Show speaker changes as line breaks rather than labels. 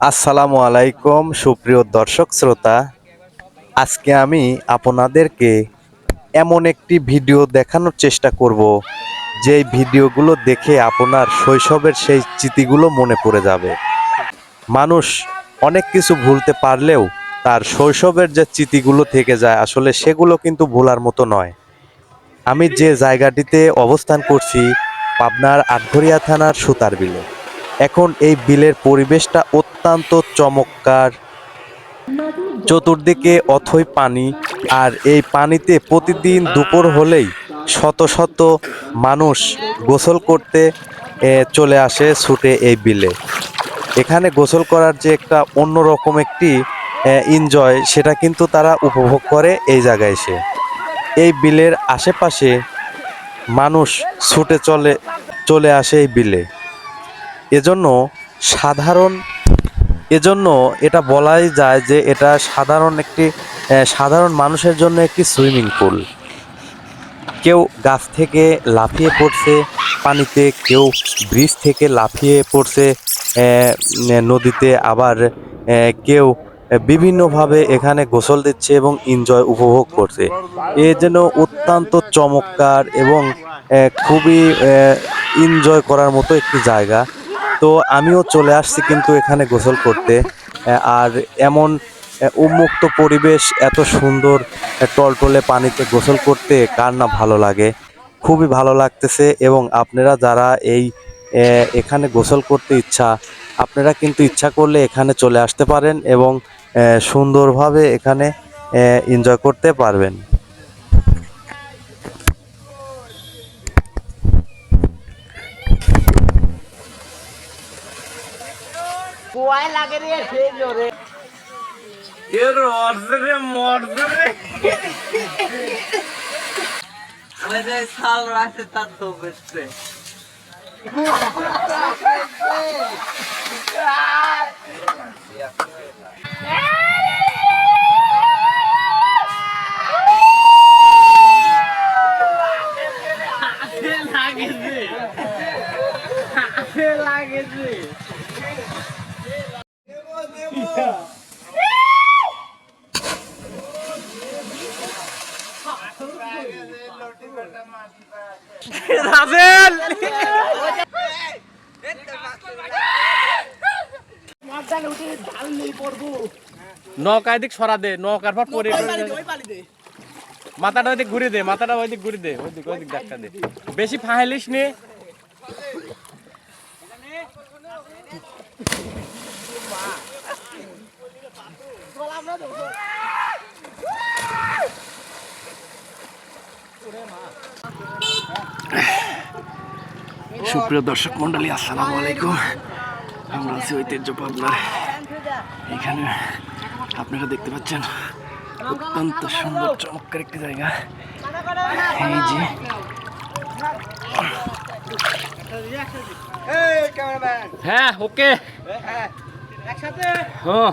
আসসালামু আলাইকুম, সুপ্রিয় দর্শক শ্রোতা। আজকে আমি আপনাদেরকে এমন একটি ভিডিও দেখানোর চেষ্টা করব, যেই ভিডিওগুলো দেখে আপনার শৈশবের সেই স্মৃতিগুলো মনে পড়ে যাবে। মানুষ অনেক কিছু ভুলতে পারলেও তার শৈশবের যে স্মৃতিগুলো থেকে যায়, আসলে সেগুলো কিন্তু ভোলার মতো নয়। আমি যে জায়গাটিতে অবস্থান করছি, পাবনার আটঘরিয়া থানার সুতার বিলে এখন এই বিলের পরিবেশটা অত্যন্ত চমৎকার। চতুর্দিকে অথই পানি, আর এই পানিতে প্রতিদিন দুপুর হলেই শত শত মানুষ গোসল করতে চলে আসে ছুটে এই বিলে। এখানে গোসল করার যে একটা অন্যরকম একটি এনজয় সেটা কিন্তু তারা উপভোগ করে এই জায়গায় এসে। এই বিলের আশেপাশে মানুষ ছুটে চলে চলে আসে এই বিলে। এজন্য সাধারণ, এজন্য এটা বলাই যায় যে এটা সাধারণ একটি সাধারণ মানুষের জন্য একটি সুইমিং পুল। কেউ গাছ থেকে লাফিয়ে পড়ছে, পানিতে, কেউ ব্রিজ থেকে লাফিয়ে পড়ছে নদীতে আবার কেউ বিভিন্নভাবে এখানে গোসল দিচ্ছে এবং এনজয় উপভোগ করছে। এ যেন অত্যন্ত চমৎকার এবং খুবই এনজয় করার মতো একটি জায়গা। তো আমিও চলে আসছি কিন্তু এখানে গোসল করতে। আর এমন উন্মুক্ত পরিবেশ, এত সুন্দর টলটলে পানিতে গোসল করতে কার না ভালো লাগে। খুবই ভালো লাগতেছে এবং আপনারা যারা এই এখানে গোসল করতে ইচ্ছা, আপনারা কিন্তু ইচ্ছা করলে এখানে চলে আসতে পারেন এবং সুন্দরভাবে এখানে এনজয় করতে পারবেন।
কুয়ায় লাগে রে সেই জোরে। আরে যে শাল রাখছে তার তো বেশছে লাগেছে রাজেল
নৌকা এদিক সরা দে নৌকার পর পরে মাথাটা ওইদিক ঘুরে দে মাথাটা ওইদিক ঘুরে দে ওইদিক ওইদিক ধাক্কা দে। বেশি ফাহাইলিস নে। সুপ্রিয় দর্শক মন্ডলী আসসালামু আলাইকুম। আমরা আছি ঐতিহ্য পাবনার এখানে। আপনারা দেখতে পাচ্ছেন অত্যন্ত সুন্দর চমৎকার একটি জায়গা। এই যে হ্যাঁ ওকে। হ্যাঁ